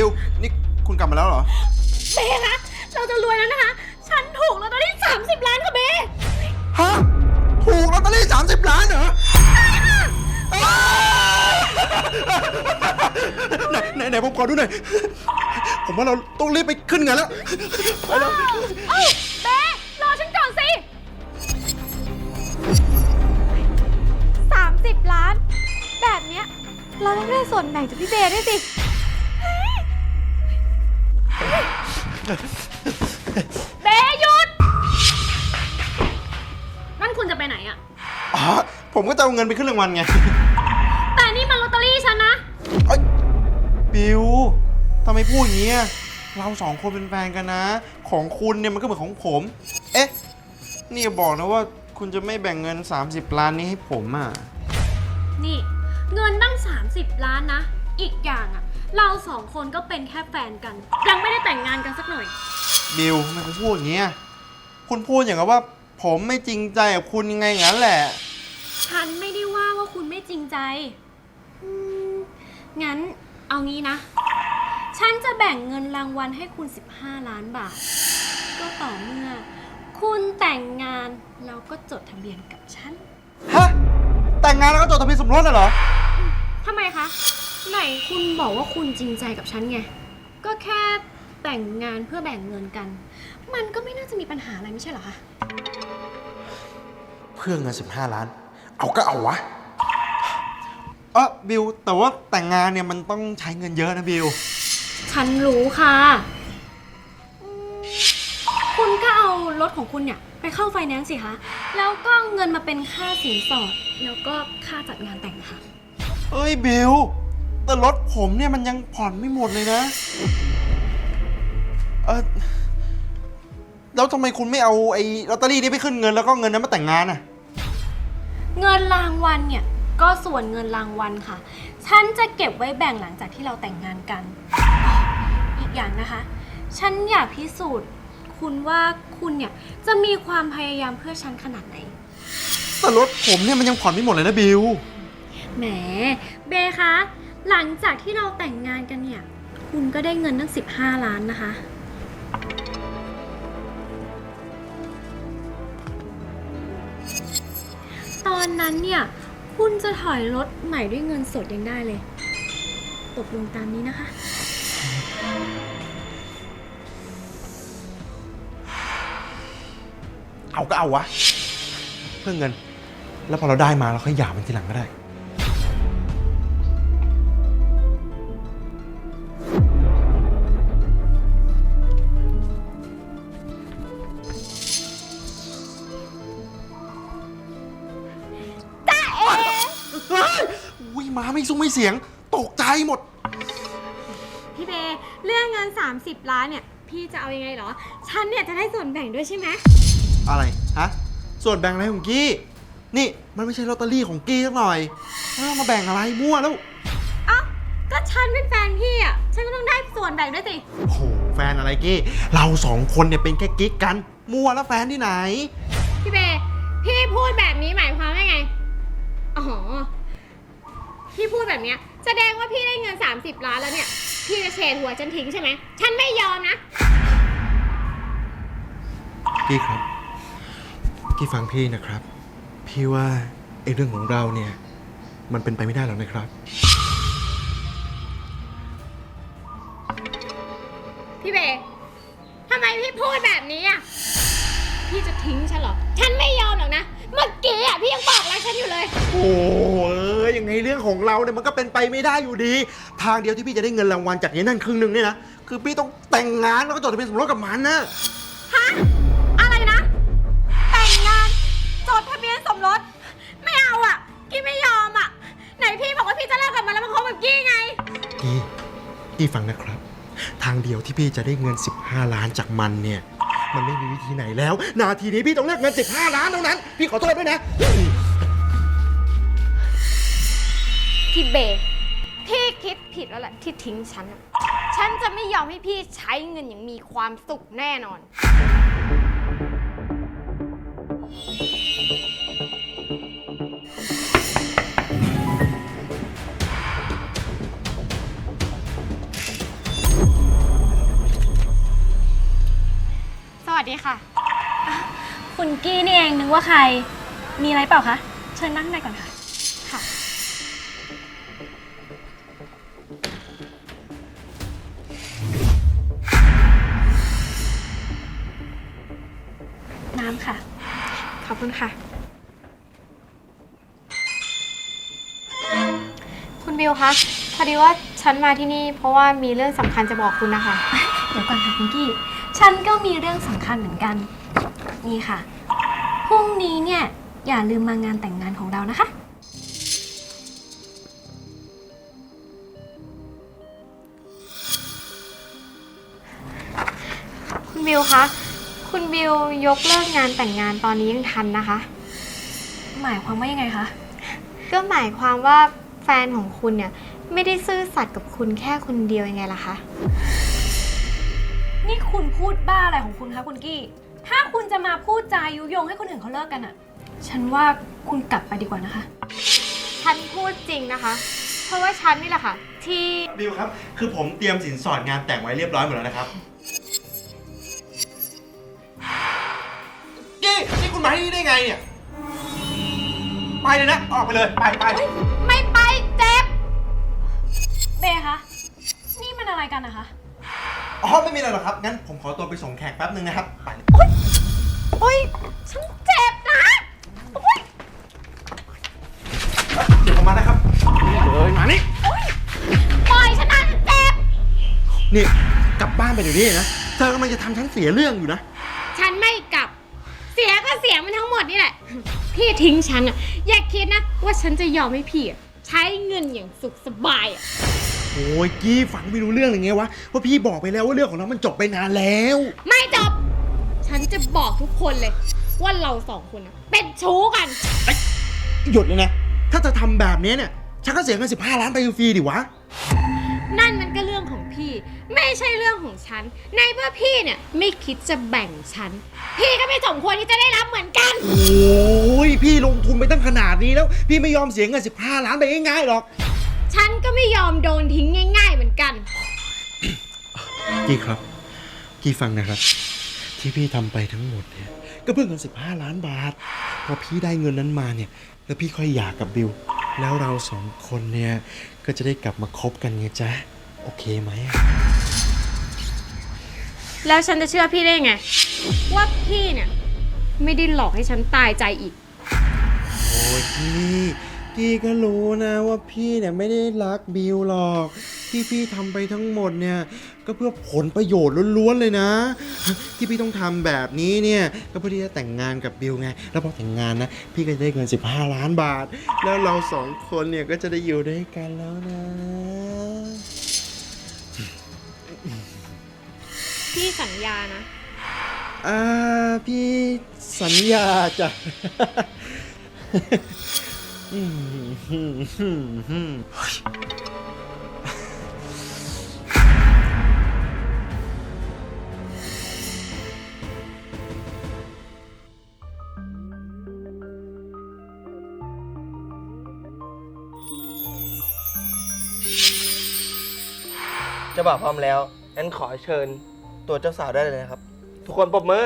บิลนี่คุณกลับมาแล้วเหรอ เบคะเราจะรวยแล้วนะคะ ฉันถูกลอตเตอรี่30 ล้านค่ะเบฮะ ถูกลอตเตอรี่ 30 ล้านเหรออ้าวไหนไหนไหนผมขอดูหน่อย ผมว่าเราต้องรีบไปขึ้นเงินแล้วไปแล้วเอ้าเบรอฉันก่อนสิ 30 ล้าน แบบเนี้ยเราต้องได้ส่วนแบ่งจากพี่เบด้วยสิ เบหยุด นั่นคุณจะไปไหนอะอ๋อผมก็จะเอาเงินไปขึ้นรางวัลไงแต่นี่มันลอตเตอรี่ฉันนะ เอ้ยบิวทำไมพูดอย่างนี้อะเราสองคนเป็นแฟนกันนะ ของคุณเนี่ยมันก็เหมือนของผม เอ๊ะ นี่อย่าบอกนะว่าคุณจะไม่แบ่งเงิน 30 ล้านนี้ให้ผมอะ นี่ เงินตั้ง 30 ล้านนะ อีกอย่างอะ เราสองคนก็เป็นแค่แฟนกัน ยังไม่ได้แต่งงานกันสักหน่อย บิวทำไมคุณพูดอย่างนี้อะคุณพูดอย่างกับว่า ผมไม่จริงใจกับคุณยังไงงั้นแหละ ฉันไม่ได้ว่าว่าคุณไม่จริงใจอืมงั้นเอางี้นะ ฉันจะแบ่งเงินรางวัลให้คุณ 15 ล้านบาท ก็ต่อเมื่อ คุณแต่งงานแล้วก็จดทะเบียนกับฉัน ฮะ แต่งงานแล้วก็จดทะเบียนสมรสเลยเหรอ ทำไมคะ ไหนคุณบอกว่าคุณจริงใจกับฉันไง ก็แค่แต่งงานเพื่อแบ่งเงินกัน มันก็ไม่น่าจะมีปัญหาอะไรไม่ใช่เหรอคะ เพื่อเงิน 15 ล้าน เอาก็เอาวะ เออบิว แต่ว่าแต่งงานเนี่ยมันต้องใช้เงินเยอะนะบิว ฉันรู้ค่ะอืมคุณก็เอารถของคุณเนี่ย ไปเข้าไฟแนนซ์สิคะ แล้วก็เอาเงินมาเป็นค่าสินสอด แล้วก็ค่าจัดงานแต่งค่ะ เอ้ยบิว แต่รถผมเนี่ยมันยังผ่อนไม่หมดเลยนะ เออแล้วทำไมคุณไม่เอาไอ้ลอตเตอรี่นี้ไปขึ้นเงินแล้วก็เงินนั้นมาแต่งงานอะ เงินรางวัลเนี่ย ก็ส่วนเงินรางวัลค่ะ ฉันจะเก็บไว้แบ่งหลังจากที่เราแต่งงานกัน อีกอย่างนะคะ ฉันอยากพิสูจน์ คุณว่าคุณเนี่ยจะมีความพยายามเพื่อฉันขนาดไหน แต่รถผมเนี่ยมันยังผ่อนไม่หมดเลยนะบิว แหม เบคะ หลังจากที่เราแต่งงานกันเนี่ย คุณก็ได้เงินตั้ง 15 ล้านนะคะ ตอนนั้นเนี่ย คุณจะถอยรถใหม่ด้วยเงินสดยังได้เลย ตกลงตามนี้นะคะ เอาก็เอาวะ เพื่อเงิน แล้วพอเราได้มาเราค่อยหย่ามันทีหลังก็ได้ ไม่ซุ้งไม่เสียง ตกใจหมด พี่เบเรื่องเงิน 30 ล้านเนี่ย พี่จะเอายังไงเหรอ ฉันเนี่ยจะได้ส่วนแบ่งด้วยใช่ไหมอะไร ฮะ ส่วนแบ่งอะไรของกี้ นี่มันไม่ใช่ลอตเตอรี่ของกี้สักหน่อยแล้วมาแบ่งอะไรมั่วแล้ว เอ้าก็ฉันเป็นแฟนพี่อะ ฉันก็ต้องได้ส่วนแบ่งด้วยสิ โอ้โหแฟนอะไรกี้ เราสองคนเนี่ยเป็นแค่กิ๊กกัน มั่วแล้วแฟนที่ไหน พี่เบพี่พูดแบบนี้หมายความว่าไง อ๋อ พี่พูดแบบเนี้ยแสดงว่าพี่ได้เงิน 30 ล้านแล้วเนี่ย พี่จะเฉดหัวฉันทิ้งใช่ไหม ฉันไม่ยอมนะกี้ครับกี้ฟังพี่นะครับ พี่ว่าไอ้เรื่องของเราเนี่ย มันเป็นไปไม่ได้หรอกนะครับ พี่เบทำไมพี่พูดแบบนี้อะ พี่จะทิ้งฉันเหรอ ฉันไม่ยอมหรอกนะ เมื่อกี้อะพี่ยังบอกรักฉันอยู่เลย โอ้ยยังไงเรื่องของเราเนี่ยมันก็เป็นไปไม่ได้อยู่ดี ทางเดียวที่พี่จะได้เงินรางวัลจากนี้นั่นครึ่งหนึ่งเนี่ยนะ คือพี่ต้องแต่งงานแล้วก็จดทะเบียนสมรสกับมันนะ ฮะ อะไรนะ แต่งงาน จดทะเบียนสมรส ไม่เอาอะ กี้ไม่ยอมอะ ไหนพี่บอกว่าพี่จะเลิกกับมันแล้วมาคบกับกี้ไง กี้ กี้ฟังนะครับ ทางเดียวที่พี่จะได้เงิน 15 ล้านจากมันเนี่ย มันไม่มีวิธีไหนแล้ว นาทีนี้พี่ต้องเลือกเงิน 15 ล้านเท่านั้น พี่ขอโทษด้วยนะ พี่เบย์พี่คิดผิดแล้วแหละที่ทิ้งฉันอะฉันจะไม่ยอมให้พี่ใช้เงินอย่างมีความสุขแน่นอน กี้นี่เองนึกว่าใคร มีอะไรเปล่าคะ เชิญนั่งในก่อนค่ะ ค่ะ น้ำค่ะ ขอบคุณค่ะ คุณบิวคะ พอดีว่าฉันมาที่นี่เพราะว่ามีเรื่องสำคัญจะบอกคุณนะคะ เดี๋ยวก่อนค่ะคุณกี้ ฉันก็มีเรื่องสำคัญเหมือนกัน นี่ค่ะ พรุ่งนี้เนี่ยอย่าลืมมางานแต่งงานของเรานะคะ คุณบิวคะ คุณบิวยกเลิกงานแต่งงานตอนนี้ยังทันนะคะ หมายความว่ายังไงคะ ก็หมายความว่าแฟนของคุณเนี่ย ไม่ได้ซื่อสัตย์กับคุณแค่คนเดียวยังไงล่ะคะ นี่คุณพูดบ้าอะไรของคุณคะคุณกี้ ถ้าคุณจะมาพูดจายุยงให้คนอื่นเขาเลิกกันอะฉันว่าคุณกลับไปดีกว่านะคะ ฉันพูดจริงนะคะ เพราะว่าฉันนี่แหละค่ะ ที่บิวครับ คือผมเตรียมสินสอดงานแต่งไว้เรียบร้อยหมดแล้วนะครับ กี้นี่คุณมาที่นี่ได้ไงเนี่ย ไปเลยนะ ออกไปเลย ไปไปไม่ไปเจ็บ เบคะ นี่มันอะไรกันนะคะ อ๋อไม่มีอะไรหรอกครับ งั้นผมขอตัวไปส่งแขกแป๊บนึงนะครับไปโอ๊ยฉันเจ็บนะโอ๊ยเดี๋ยวผมมานะครับเลยมานี่ ปล่อยฉันนะฉันเจ็บ นี่กลับบ้านไปเดี๋ยวนี้นะ เธอกำลังจะทำฉันเสียเรื่องอยู่นะ ฉันไม่กลับ เสียก็เสียมันทั้งหมดนี่แหละ พี่ทิ้งฉันอะอย่าคิดนะ ว่าฉันจะยอมให้พี่อะใช้เงินอย่างสุขสบายอะ โอ้ยกี้ฟังไม่รู้เรื่องเลยไงวะว่าพี่บอกไปแล้วว่าเรื่องของเรามันจบไปนานแล้ว ไม่จบ ฉันจะบอกทุกคนเลย ว่าเราสองคนอะเป็นชู้กัน หยุดเลยนะ ถ้าจะทำแบบนี้เนี่ยฉันก็เสียเงิน15ล้านไปฟรีดิวะ นั่นมันก็เรื่องของพี่ ไม่ใช่เรื่องของฉัน ในเมื่อพี่เนี่ยไม่คิดจะแบ่งฉัน พี่ก็ไม่สมควรที่จะได้รับเหมือนกัน โอ้ยพี่ลงทุนไปตั้งขนาดนี้แล้ว พี่ไม่ยอมเสียเงิน15ล้านไปง่ายๆหรอก ฉันก็ไม่ยอมโดนทิ้งง่ายๆเหมือนกัน กี้ครับ กี้ฟังนะครับ ที่พี่ทำไปทั้งหมดเนี่ย ก็เพื่อเงิน15 ล้านบาท พอพี่ได้เงินนั้นมาเนี่ย แล้วพี่ค่อยหย่ากับบิว แล้วเราสองคนเนี่ย ก็จะได้กลับมาคบกันไงจ๊ะ โอเคไหมอะแล้วฉันจะเชื่อพี่ได้ไง ว่าพี่เนี่ย ไม่ได้หลอกให้ฉันตายใจอีก โอ้ยกี้ กี้ก็รู้นะว่าพี่เนี่ยไม่ได้รักบิวหรอก ที่พี่ทำไปทั้งหมดเนี่ย ก็เพื่อผลประโยชน์ล้วนๆเลยนะ ที่พี่ต้องทำแบบนี้เนี่ยก็เพื่อที่จะแต่งงานกับบิวไง แล้วพอแต่งงานนะพี่ก็จะได้เงิน 15 ล้านบาท แล้วเราสองคนเนี่ยก็จะได้อยู่ด้วยกันแล้วนะ พี่สัญญานะ อ่าพี่สัญญาจ้ะอืมอืมอืมอืม เจ้าบ่าวพร้อมแล้วงั้นขอเชิญตัวเจ้าสาวได้เลยนะครับ ทุกคนปรบมือ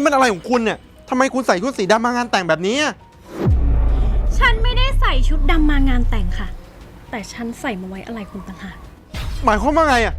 นี่มันอะไรของคุณเนี่ยทำไมคุณใส่ชุดสีดำมางานแต่งแบบนี้อะฉันไม่ได้ใส่ชุดดำมางานแต่งค่ะ แต่ฉันใส่มาไว้อะไรคุณต่างหาก หมายความว่าไงอะ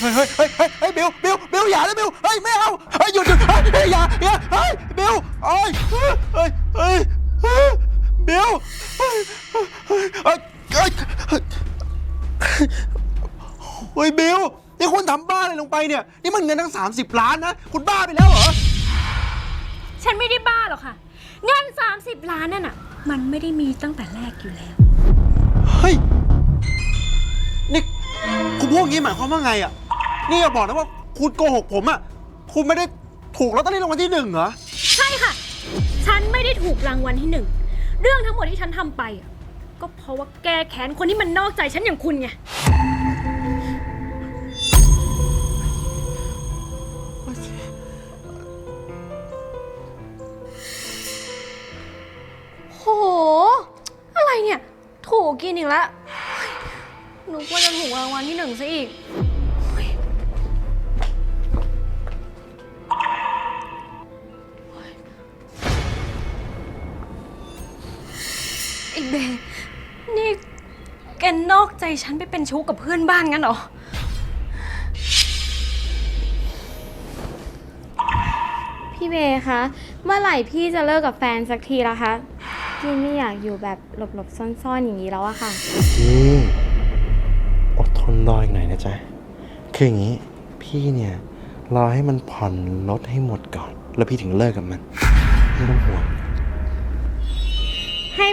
เฮ้ยเฮ้ยเฮ้ยเฮ้ยเฮ้ยบิวบิวบิวอย่านะบิวเฮ้ยไม่เอาเฮ้ยหยุดหยุดเฮ้ยเฮ้ยอย่าอย่าเฮ้ยบิวเฮ้ยเฮ้ยเฮ้ยเฮ้ยบิวเฮ้ยเฮ้ยเฮ้ยเฮ้ยเฮ้ยบิวนี่คุณทำบ้าอะไรลงไปเนี่ยนี่มันเงินทั้ง 30 ล้านนะคุณบ้าไปแล้วเหรอฉันไม่ได้บ้าหรอกค่ะ เงิน 30 ล้านนั่นน่ะ มันไม่ได้มีตั้งแต่แรกอยู่แล้ว เฮ้ย นี่คุณพูดอย่างนี้หมายความว่าไงอะ นี่อย่าบอกนะว่าคุณโกหกผมอะคุณไม่ได้ถูกลอตเตอรี่รางวัลที่หนึ่งเหรอ ใช่ค่ะ ฉันไม่ได้ถูกรางวัลที่หนึ่ง เรื่องทั้งหมดที่ฉันทำไปอะก็เพราะว่าแก้แค้นคนที่มันนอกใจฉันอย่างคุณไง โห อะไรเนี่ย ถูกกินอีกแล้วหนูว่าจะถูกรางวัลที่หนึ่งซะอีก เบย์นี่แกนอกใจฉันไปเป็นชู้กับเพื่อนบ้านงั้นเหรอ พี่เบย์คะ เมื่อไหร่พี่จะเลิกกับแฟนสักทีละคะ พี่ไม่อยากอยู่แบบหลบๆซ่อนๆอย่างนี้แล้วอะค่ะพี่อดทนรออีกหน่อยนะจ๊ะ คืออย่างนี้ พี่เนี่ย รอให้มันผ่อนรถให้หมดก่อน แล้วพี่ถึงเลิกกับมัน ไม่ต้องห่วงให้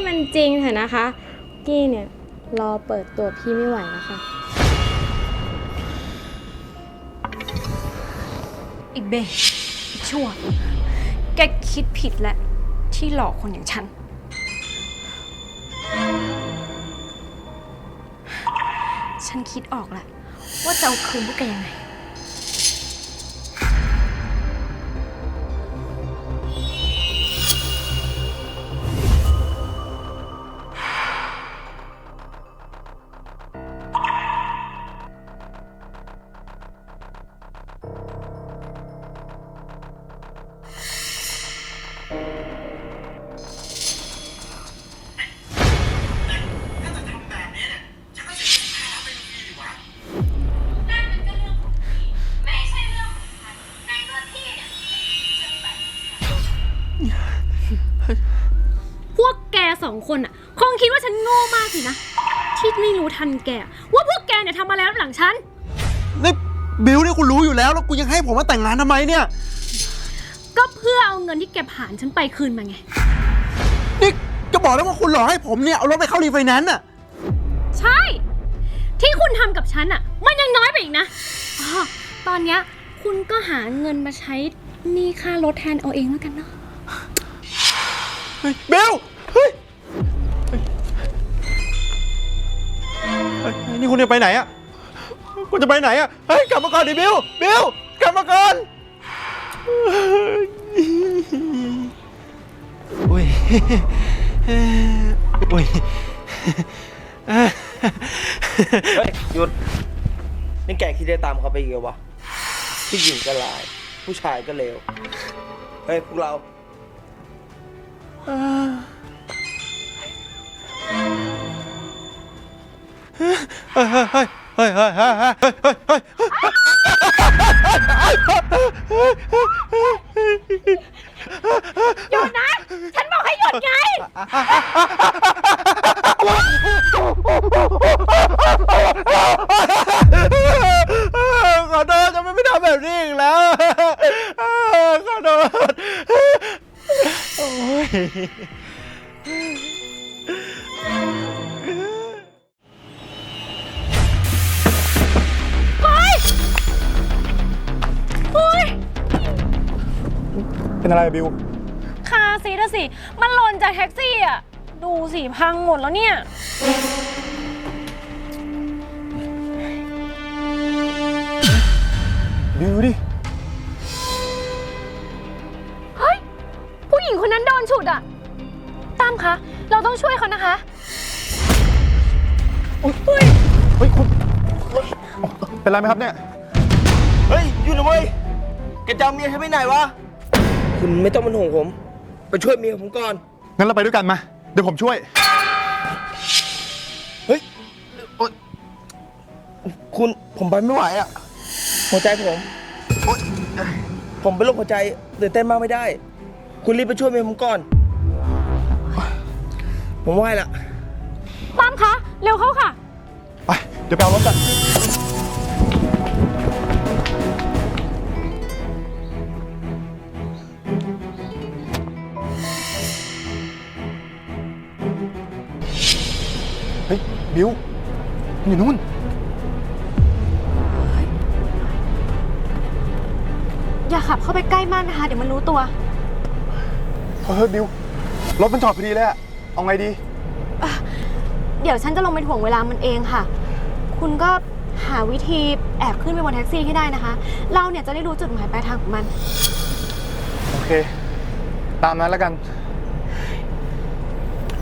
มันจริงเถอะนะคะ กี้เนี่ย รอเปิดตัวพี่ไม่ไหวแล้วค่ะไอ้เบย์ไอ้ชั่ว แกคิดผิดแล้วที่หลอกคนอย่างฉัน ฉันคิดออกแล้วว่าจะเอาคืนพวกแกยังไง องคนอะ คงคิดว่าฉันโง่มากสินะ ที่ไม่รู้ทันแก ว่าพวกแกเนี่ยทำมาแล้วหลังฉัน นี่บิวนี่คุณรู้อยู่แล้ว แล้วกูยังให้ผมมาแต่งงานทำไมเนี่ย ก็เพื่อเอาเงินที่แกผ่านฉันไปคืนมาไง นี่จะบอกแล้วว่าคุณหลอกให้ผมเนี่ยเอารถไปเข้ารีไฟแนนซ์อะ ใช่ ที่คุณทำกับฉันอะ มันยังน้อยไปอีกนะออตอนเนี้ยคุณก็หาเงินมาใช้หนี้ค่ารถแทนเอาเองแล้วกันเนาะ เฮ้ยบิว นี่คุณจะไปไหนอะคุณจะไปไหนอะเฮ้ยกลับมาก่อนดิบิวบิวกลับมาก่อนอุ้ยอุ้ยเฮ้ยหยุดนี่แกคิดได้ตามเขาไปอีกเหรอวะผู้หญิงก็ลาย ผู้ชายก็เลวเฮ้ยพวกเรา เฮ้ยเฮ้ยเฮ้ยเฮ้ยเฮ้ยเฮ้ยเฮ้ยเฮ้ยเฮ้ยหยุดนะ ฉันบอกให้หยุดไง อะไรบิว คาซีทอะสิ มันหล่นจากแท็กซี่อะดูสิพังหมดแล้วเนี่ย บิวดิ เฮ้ย ผู้หญิงคนนั้นโดนฉุดอะตั้มคะ เราต้องช่วยเขานะคะ เฮ้ยคุณเป็นไรไหมครับเนี่ย เฮ้ยหยุดนะเว้ยแกจะเอาเมียฉันไปไหนวะ คุณไม่ต้องเป็นห่วงผม ไปช่วยเมียผมก่อน งั้นเราไปด้วยกันมา เดี๋ยวผมช่วย เฮ้ยโอ๊ยคุณผมไปไม่ไหวอะ หัวใจผม โอ๊ยผมเป็นโรคหัวใจตื่นเต้นมากไม่ได้ คุณรีบไปช่วยเมียผมก่อน ผมไหวละ ตั้มคะ เร็วเข้าค่ะ ไป เดี๋ยวไปเอารถกัน เฮ้ย บิวมันอยู่นู่น อย่าขับเข้าไปใกล้มากนะคะ เดี๋ยวมันรู้ตัว เฮ้ย บิว รถมันจอดพอดีเลยอะเอาไงดี เดี๋ยวฉันจะลงไปถ่วงเวลามันเองค่ะ คุณก็หาวิธีแอบขึ้นไปบนแท็กซี่ให้ได้นะคะ เราเนี่ยจะได้รู้จุดหมายปลายทางของมัน โอเค ตามนั้นแล้วกัน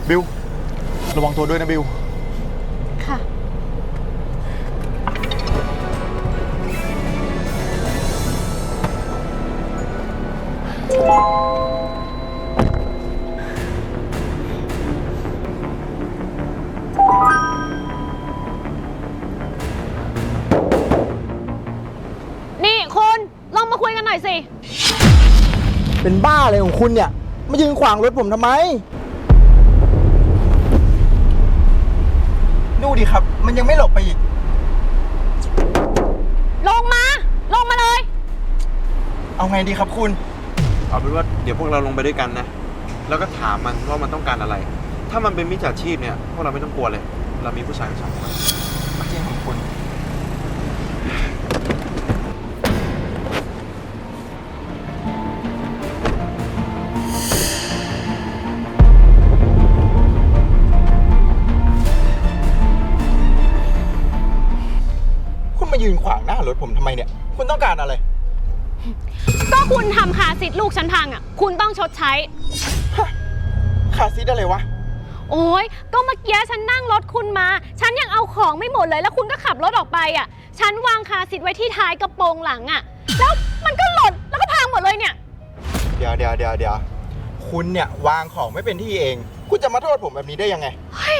บิว ระวังตัวด้วยนะบิว คุณเนี่ยมายืนขวางรถผมทำไม ดูดิครับ มันยังไม่หลบไปอีก ลงมา ลงมาเลย เอาไงดีครับคุณ เอาเป็นว่าเดี๋ยวพวกเราลงไปด้วยกันนะ แล้วก็ถามมันว่ามันต้องการอะไร ถ้ามันเป็นมิจฉาชีพเนี่ย พวกเราไม่ต้องกลัวเลย เรามีผู้ชายสองคนจริงของคุณ ยืนขวางหน้ารถผมทำไมเนี่ย คุณต้องการอะไร ก็คุณทำคาสิทธิ์ลูกฉันพังอะ คุณต้องชดใช้ขาซีดอะไรวะ โอ้ยก็เมื่อกี้ฉันนั่งรถคุณมา ฉันยังเอาของไม่หมดเลย แล้วคุณก็ขับรถออกไปอะ ฉันวางคาสิทธิ์ไว้ที่ท้ายกระโปรงหลังอะ แล้วมันก็หล่นแล้วก็พังหมดเลยเนี่ย เดี๋ยวเดี๋ยวเดี๋ยวเดี๋ยวคุณเนี่ยวางของไม่เป็นที่เอง คุณจะมาโทษผมแบบนี้ได้ยังไงไม่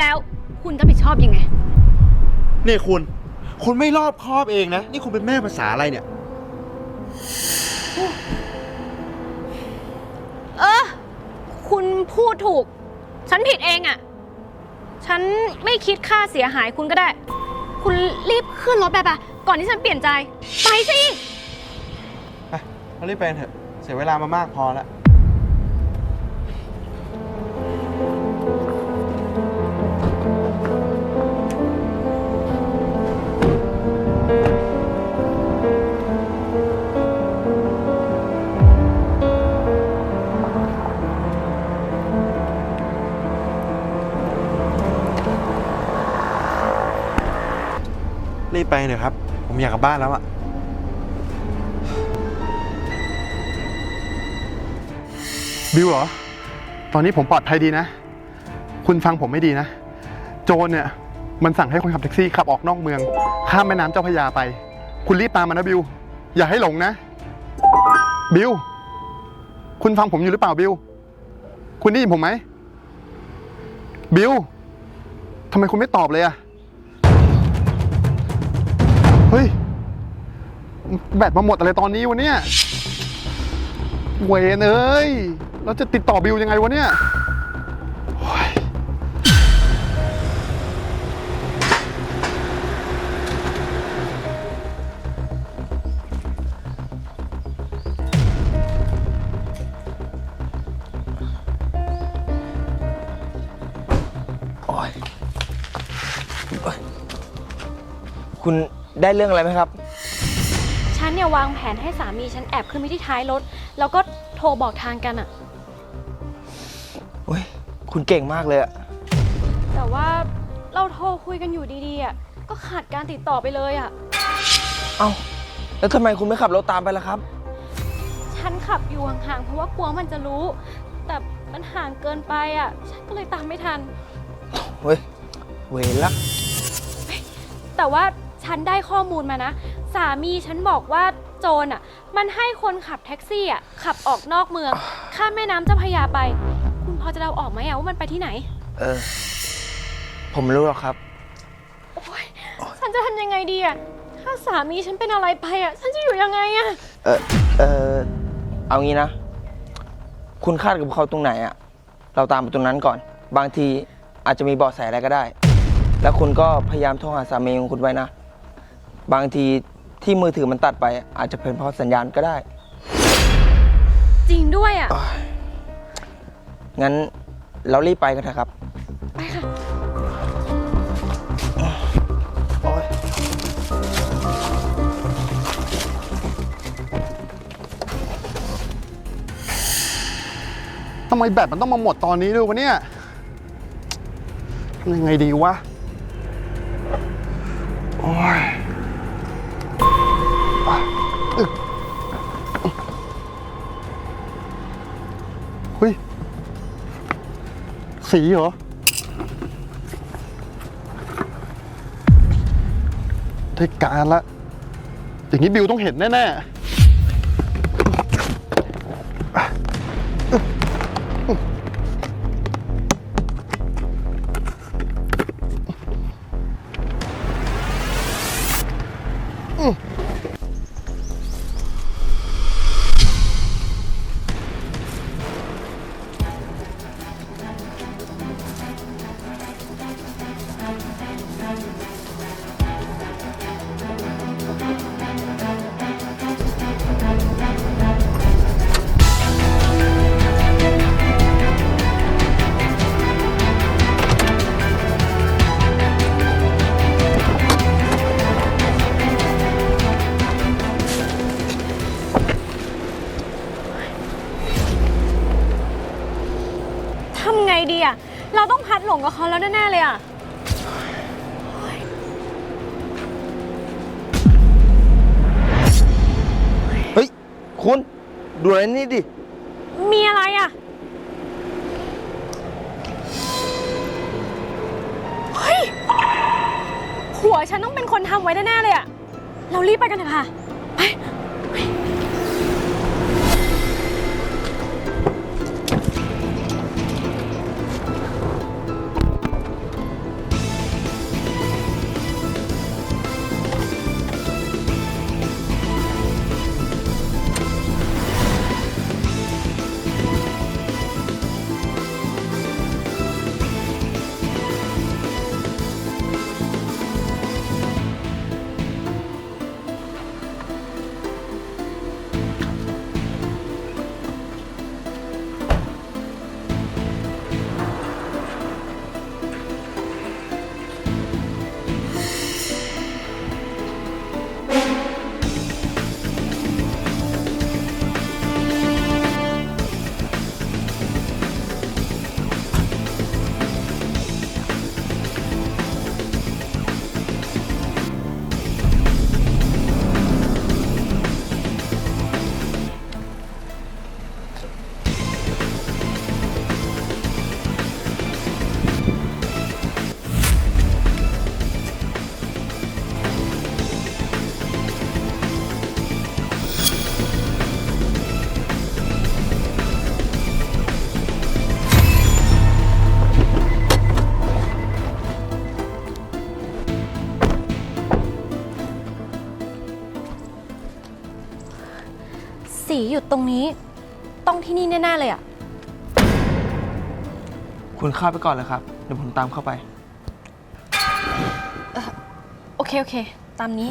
แล้ว คุณจะผิดชอบยังไง นี่คุณ คุณไม่รอบคอบเองนะ นี่คุณเป็นแม่ภาษาอะไรเนี่ย เออ คุณพูดถูก ฉันผิดเองอะ่ะ ฉันไม่คิดค่าเสียหายคุณก็ได้ คุณรีบขึ้นรถไปปะก่อนที่ฉันเปลี่ยนใจ ไปสิ ไปเรารีบไปกันเถอะ เสียเวลามามากพอแล้ว รีบไปเถอะครับ ผมอยากกลับบ้านแล้วอะบิวเหรอ ตอนนี้ผมปลอดภัยดีนะ คุณฟังผมไม่ดีนะ โจรเนี่ย มันสั่งให้คนขับแท็กซี่ขับออกนอกเมือง ข้ามแม่น้ำเจ้าพระยาไป คุณรีบตามมานะบิว อย่าให้หลงนะ บิว คุณฟังผมอยู่หรือเปล่าบิว คุณได้ยินผมไหม บิวทำไมคุณไม่ตอบเลยอะ ฮ้ย แบตมาหมดอะไรตอนนี้วะเนี่ยเวนเอ้ยเราจะติดต่อบิวยังไงวะเนี่ยโอ้ยโอ้ยคุณ ได้เรื่องอะไรไหมครับ ฉันเนี่ยวางแผนให้สามีฉันแอบขึ้นไปที่ท้ายรถ แล้วก็โทรบอกทางกันอะโอ้ยคุณเก่งมากเลยอะแต่ว่าเราโทรคุยกันอยู่ดีๆอะก็ขาดการติดต่อไปเลยอะเอ้า แล้วทำไมคุณไม่ขับรถตามไปล่ะครับ ฉันขับอยู่ห่างๆเพราะว่ากลัวมันจะรู้ แต่มันห่างเกินไปอะฉันก็เลยตามไม่ทัน เฮ้ย เวรละแต่ว่า ฉันได้ข้อมูลมานะ สามีฉันบอกว่าโจรอะ มันให้คนขับแท็กซี่อะขับออกนอกเมือง ข้ามแม่น้ำเจ้าพระยาไป คุณพอจะเดาออกไหมอะว่ามันไปที่ไหน เออ ผมไม่รู้หรอกครับฉันจะทำยังไงดีอะถ้าสามีฉันเป็นอะไรไปอะฉันจะอยู่ยังไงอะเออเออเอางี้นะ คุณคาดกับเขาตรงไหนอะเราตามไปตรงนั้นก่อน บางทีอาจจะมีเบาะแสอะไรก็ได้ แล้วคุณก็พยายามโทรหาสามีของคุณไว้นะ บางทีที่มือถือมันตัดไป อาจจะเป็นเพราะสัญญาณก็ได้ จริงด้วยอะงั้นเรารีบไปกันเถอะครับ ไปค่ะโอ๊ยทำไมแบตมันต้องมาหมดตอนนี้ด้วยวะเนี่ยทำยังไงดีวะ โอ้ย สีเหรอได้การละ อย่างนี้บิวต้องเห็นแน่ ๆ คุณดูอะไรนี่ดิ มีอะไรอะ เฮ้ย หัวฉันต้องเป็นคนทำไว้แน่ๆเลยอะ เรารีบไปกันเถอะค่ะ ไป สีหยุดตรงนี้ ต้องที่นี่แน่ ๆ เลยอะคุณเข้าไปก่อนเลยครับ เดี๋ยวผมตามเข้าไป โอเค โอเค ตามนี้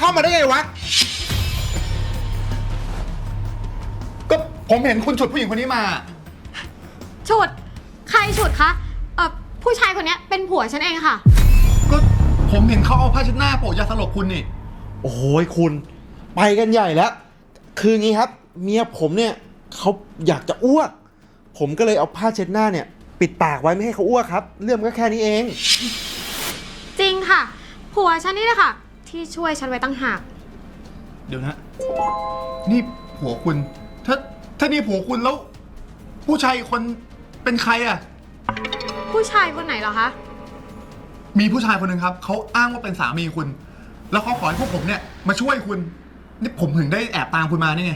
เข้ามาได้ไงวะ ก็ผมเห็นคุณฉุดผู้หญิงคนนี้มา ฉุด ใครฉุดคะ เอ่อ ผู้ชายคนเนี้ยเป็นผัวฉันเองค่ะ ก็ผมเห็นเขาเอาผ้าเช็ดหน้าโปะยาสลบคุณนี่ โอ้ยคุณ ไปกันใหญ่แล้ว คืองี้ครับ เมียผมเนี่ยเขาอยากจะอ้วก ผมก็เลยเอาผ้าเช็ดหน้าเนี่ยไปปิดปากไว้ไม่ให้เขาอ้วกครับ เรื่องมันก็แค่นี้เอง จริงค่ะ ผัวฉันนี่แหละค่ะ ที่ช่วยฉันไว้ตั้งหาก เดี๋ยวนะ นี่ผัวคุณ ถ้าถ้านี่ผัวคุณแล้ว ผู้ชายอีกคนเป็นใครอะ ผู้ชายคนไหนเหรอคะ มีผู้ชายคนหนึ่งครับ เขาอ้างว่าเป็นสามีคุณ แล้วเขาขอให้พวกผมเนี่ยมาช่วยคุณ นี่ผมถึงได้แอบตามคุณมานี่ไง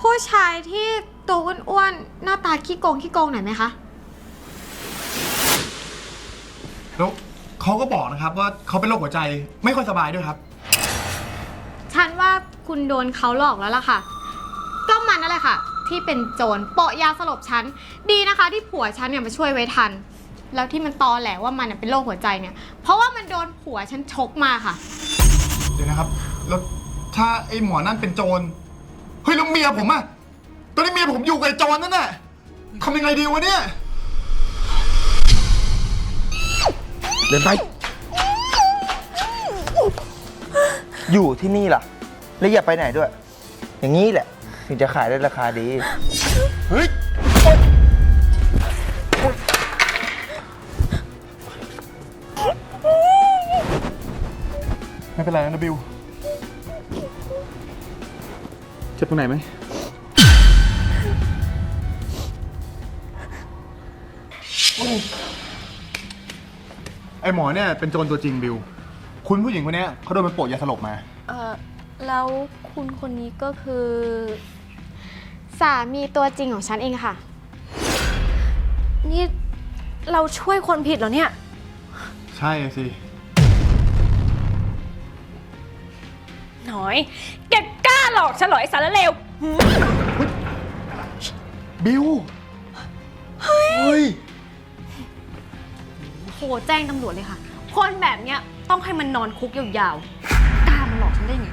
ผู้ชายที่ตัวอ้วนๆหน้าตาขี้โกงขี้โกงหน่อยไหมคะ แล้ว เขาก็บอกนะครับว่าเขาเป็นโรคหัวใจไม่ค่อยสบายด้วยครับ ฉันว่าคุณโดนเขาหลอกแล้วล่ะค่ะ ก็มันนั่นแหละค่ะ ที่เป็นโจรโปะยาสลบฉัน ดีนะคะ ที่ผัวฉันเนี่ยมาช่วยไว้ทัน แล้วที่มันตอแหลว่ามันน่ะเป็นโรคหัวใจเนี่ย เพราะว่ามันโดนผัวฉันชกมาค่ะ เดี๋ยวนะครับ แล้วถ้าไอ้หมอนั่นเป็นโจร เฮ้ยแล้วเมียผมอะตอนนี้เมียผมอยู่กับไอ้โจรนั่นน่ะทำยังไงดีวะเนี่ย เดินไป อยู่ที่นี่ล่ะ แล้วอย่าไปไหนด้วย อย่างนี้แหละถึงจะขายได้ราคาดี เฮ้ย ไม่เป็นไรนะบิว เจ็บตรงไหนไหม ไอหมอเนี่ยเป็นโจรตัวจริงบิว คุณผู้หญิงคนเนี้ยเขาโดนมันโปะยาสลบมา เออแล้วคุณคนนี้ก็คือ สามีตัวจริงของฉันเองค่ะ นี่เราช่วยคนผิดเหรอเนี่ย ใช่สิ หน่อย แกกล้าหลอกฉันเหรอไอ้สารเลวบิว เฮ้ยโท รแจ้งตำรวจเลยค่ะ คนแบบเนี้ยต้องให้มันนอนคุกยาวๆกล้ามาหลอกฉันได้ไง